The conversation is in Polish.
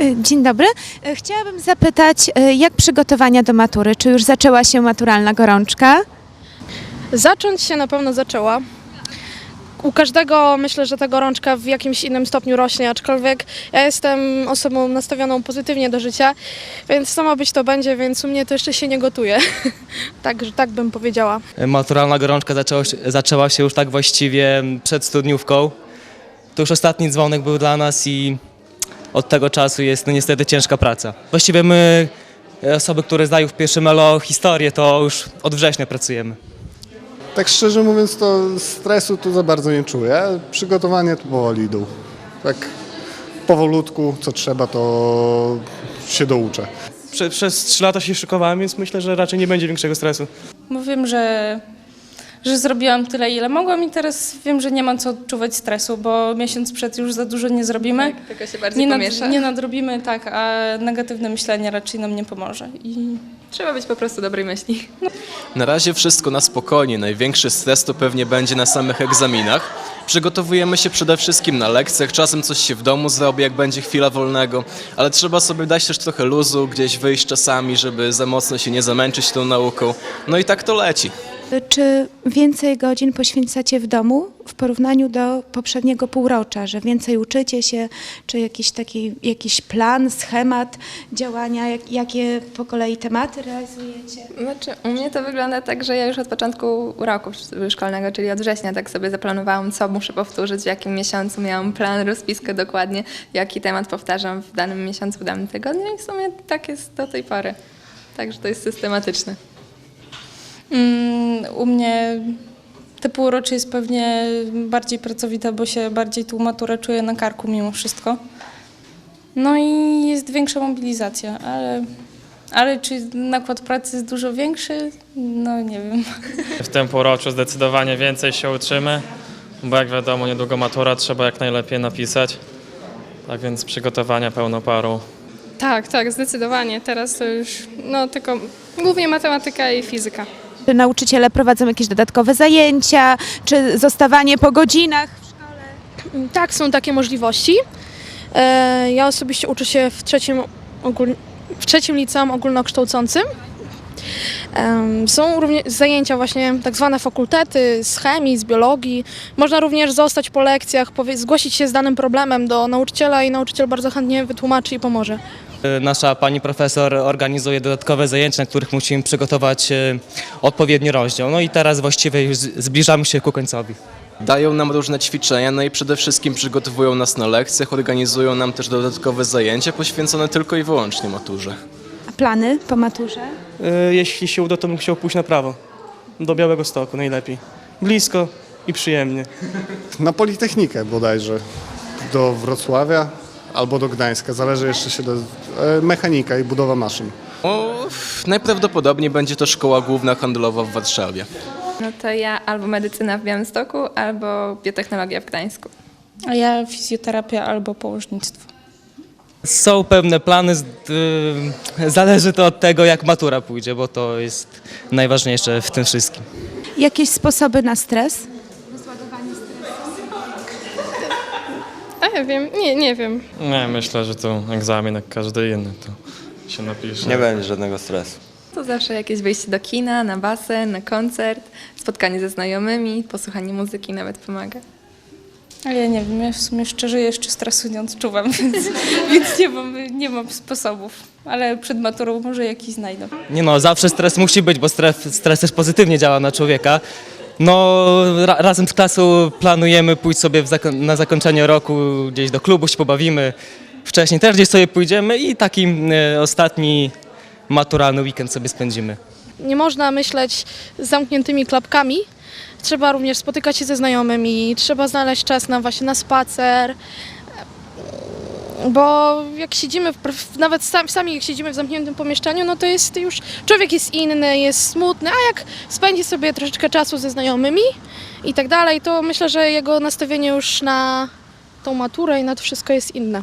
Dzień dobry. E, Chciałabym zapytać, e, jak przygotowania do matury? Czy już zaczęła się maturalna gorączka? Zacząć się na pewno zaczęła. U każdego myślę, że ta gorączka w jakimś innym stopniu rośnie, aczkolwiek ja jestem osobą nastawioną pozytywnie do życia, więc sama być to będzie, więc u mnie to jeszcze się nie gotuje. Także tak bym powiedziała. Maturalna gorączka zaczęła się, zaczęła się już tak właściwie przed studniówką. To już ostatni dzwonek był dla nas i od tego czasu jest no, niestety ciężka praca. Właściwie my, e, osoby, które zdają w pierwszym elo historię, to już od września pracujemy. Tak szczerze mówiąc, to stresu tu za bardzo nie czuję. Przygotowanie tu powoli idą. Tak powolutku, co trzeba, to się douczę. Prze, przez 3 lata się szykowałem, więc myślę, że raczej nie będzie większego stresu. wiem, że, że zrobiłam tyle, ile mogłam i teraz wiem, że nie mam co odczuwać stresu, bo miesiąc przed już za dużo nie zrobimy. Tylko się bardziej nie, pomiesza. nie nadrobimy, tak, a negatywne myślenie raczej nam nie pomoże. I Trzeba być po prostu dobrej myśli. Na razie wszystko na spokojnie. Największy stres to pewnie będzie na samych egzaminach. Przygotowujemy się przede wszystkim na lekcjach, czasem coś się w domu zrobi, jak będzie chwila wolnego, ale trzeba sobie dać też trochę luzu, gdzieś wyjść czasami, żeby za mocno się nie zamęczyć tą nauką. No i tak to leci. Czy więcej godzin poświęcacie w domu w porównaniu do poprzedniego półrocza, że więcej uczycie się, czy jakiś taki jakiś plan, schemat działania, jak, jakie po kolei tematy realizujecie? Znaczy, u mnie to wygląda tak, że ja już od początku roku szkolnego, czyli od września, tak sobie zaplanowałam, co muszę powtórzyć, w jakim miesiącu miałam plan, rozpiskę dokładnie, jaki temat powtarzam w danym miesiącu, w danym tygodniu i w sumie tak jest do tej pory. Także to jest systematyczne. Mm, u mnie te półrocze jest pewnie bardziej pracowite, bo się bardziej tą maturę czuję na karku mimo wszystko. No i jest większa mobilizacja, ale, ale czy nakład pracy jest dużo większy? No nie wiem. W tym półroczu zdecydowanie więcej się uczymy, bo jak wiadomo, niedługo matura trzeba jak najlepiej napisać. Tak więc przygotowania pełną parą. Tak, tak, zdecydowanie. Teraz to już, no tylko głównie matematyka i fizyka. Czy nauczyciele prowadzą jakieś dodatkowe zajęcia, czy zostawanie po godzinach? Tak, są takie możliwości. E, Ja osobiście uczę się w trzecim, ogól... w trzecim liceum ogólnokształcącym. Są również zajęcia właśnie tak zwane fakultety z chemii, z biologii. Można również zostać po lekcjach, zgłosić się z danym problemem do nauczyciela i nauczyciel bardzo chętnie wytłumaczy i pomoże. E, Nasza pani profesor organizuje dodatkowe zajęcia, na których musimy przygotować e, odpowiedni rozdział. No i teraz właściwie już zbliżamy się ku końcowi. Dają nam różne ćwiczenia, no i przede wszystkim przygotowują nas na lekcjach, organizują nam też dodatkowe zajęcia poświęcone tylko i wyłącznie maturze. A plany po maturze? E, Jeśli się uda, to bym chciał pójść na prawo. Do Białego Stoku najlepiej. Blisko i przyjemnie. Na Politechnikę bodajże. Do Wrocławia albo do Gdańska. Zależy jeszcze się do... E, mechanika i budowa maszyn. O, najprawdopodobniej będzie to szkoła główna handlowa w Warszawie. No to ja albo medycyna w Białymstoku, albo biotechnologia w Gdańsku. A ja fizjoterapia albo położnictwo. Są pewne plany, z- y, zależy to od tego, jak matura pójdzie, bo to jest najważniejsze w tym wszystkim. Jakieś sposoby na stres? Ja wiem, nie, nie wiem. Nie, myślę, że to egzamin jak każdy inny, to się napisze. Nie będzie żadnego stresu. To zawsze jakieś wyjście do kina, na basen, na koncert, spotkanie ze znajomymi, posłuchanie muzyki nawet pomaga. Ale ja nie wiem, ja w sumie szczerze jeszcze stresu nie odczuwam, więc, więc nie, mam, nie mam sposobów. Ale przed maturą może jakiś znajdę. Nie no, zawsze stres musi być, bo stres, stres też pozytywnie działa na człowieka. No, ra, razem z klasą planujemy pójść sobie zako- na zakończenie roku gdzieś do klubu, się pobawimy. Wcześniej też gdzieś sobie pójdziemy i taki e, ostatni maturalny weekend sobie spędzimy. nie można myśleć z zamkniętymi klapkami. Trzeba również spotykać się ze znajomymi, trzeba znaleźć czas na właśnie na spacer. Bo jak siedzimy, nawet sam- sami jak siedzimy w zamkniętym pomieszczeniu, no to jest już, człowiek jest inny, jest smutny, a jak spędzi sobie troszeczkę czasu ze znajomymi i tak dalej, to myślę, że jego nastawienie już na tą maturę i na to wszystko jest inne.